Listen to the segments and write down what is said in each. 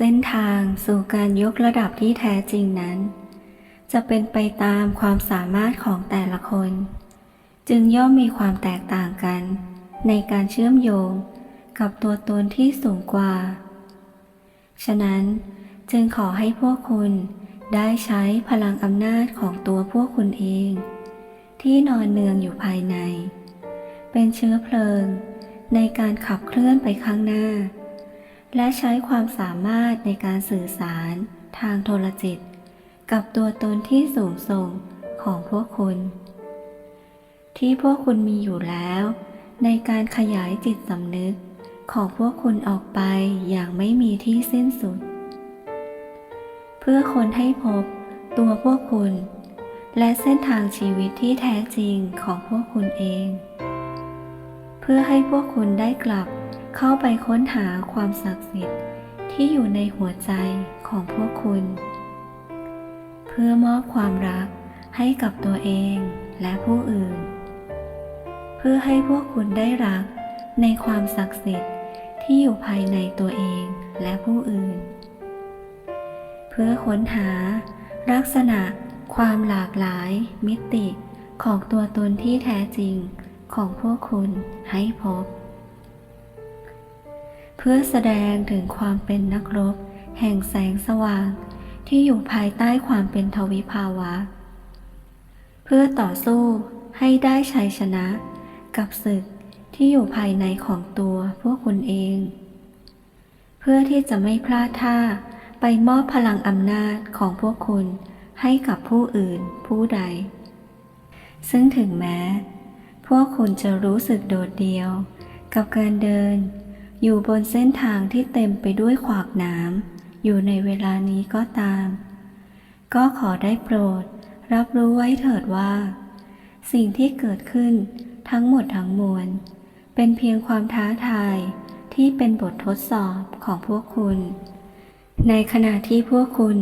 เส้นทางสู่การยกระดับที่แท้จริงนั้น จะเป็นไปตามความสามารถของแต่ละคน จึงย่อมมีความแตกต่างกัน ในการเชื่อมโยงกับตัวตนที่สูงกว่า ฉะนั้นจึงขอให้พวกคุณได้ใช้พลังอำนาจของตัวพวกคุณเอง ที่นอนเนืองอยู่ภายใน เป็นเชื้อเพลิงในการขับเคลื่อนไปข้างหน้า และใช้ความสามารถในการสื่อสารทางโทรจิต กับตัวตนที่สูงส่งของพวกคุณ ที่พวกคุณมีอยู่แล้ว ในการขยายจิตสำนึกของพวกคุณออกไปอย่างไม่มีที่สิ้นสุด เพื่อคนให้พบตัวพวกคุณ และเส้นทางชีวิตที่แท้จริงของพวกคุณเอง พื่อให้พวกคุณได้กลับเข้าไปค้นหาความศักดิ์สิทธิ์ที่อยู่ในหัวใจของพวกคุณ เพื่อมอบความรักให้กับตัวเองและผู้อื่น เพื่อให้พวกคุณได้รักในความศักดิ์สิทธิ์ที่อยู่ภายในตัวเองและผู้อื่น เพื่อค้นหาลักษณะความหลากหลายมิติของตัวตนที่แท้จริง ของพวกคุณให้พบ เพื่อแสดงถึงความเป็นนักรบ แห่งแสงสว่าง ที่อยู่ภายใต้ความเป็นทวิภาวะ เพื่อต่อสู้ให้ได้ชัยชนะ กับศึกที่อยู่ภายในของตัวพวกคุณเอง เพื่อที่จะไม่พลาดท่าไปมอบพลังอำนาจของพวกคุณให้กับผู้อื่นผู้ใด ซึ่งถึงแม้ พวกคุณจะรู้สึกโดดเดี่ยว กับการเดิน อยู่บนเส้นทางที่เต็มไปด้วยขวากหนามอยู่ในเวลานี้ก็ตาม ก็ขอได้โปรด รับรู้ไว้เถิดว่า สิ่งที่เกิดขึ้นทั้งหมดทั้งมวล เป็นเพียงความท้าทายที่เป็นบททดสอบของพวกคุณ ในขณะที่พวกคุณ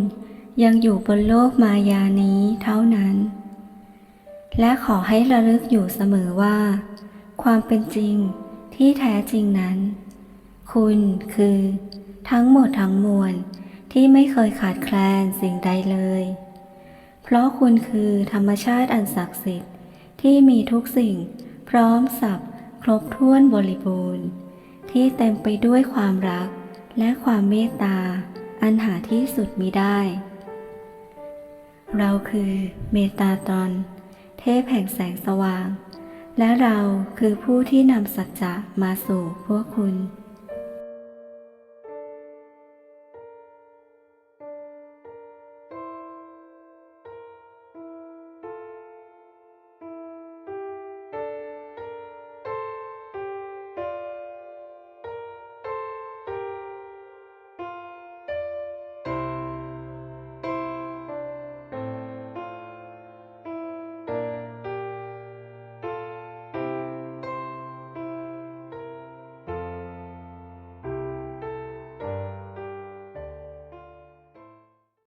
ยังอยู่บนโลกมายานี้เท่านั้น และขอให้ระลึกอยู่เสมอว่า ความเป็นจริงที่แท้จริงนั้น คุณคือ ทั้งหมดทั้งมวลที่ไม่เคยขาดแคลนสิ่งใดเลย เพราะคุณคือธรรมชาติอันศักดิ์สิทธิ์ที่มีทุกสิ่งพร้อมสับครบถ้วนบริบูรณ์ ที่เต็มไปด้วยความรักและความเมตตา อันหาที่สุดมิได้ เราคือเมตตาตอน เทพแห่งแสงสว่าง และเราคือผู้ที่นำสัจจะมาสู่พวกคุณ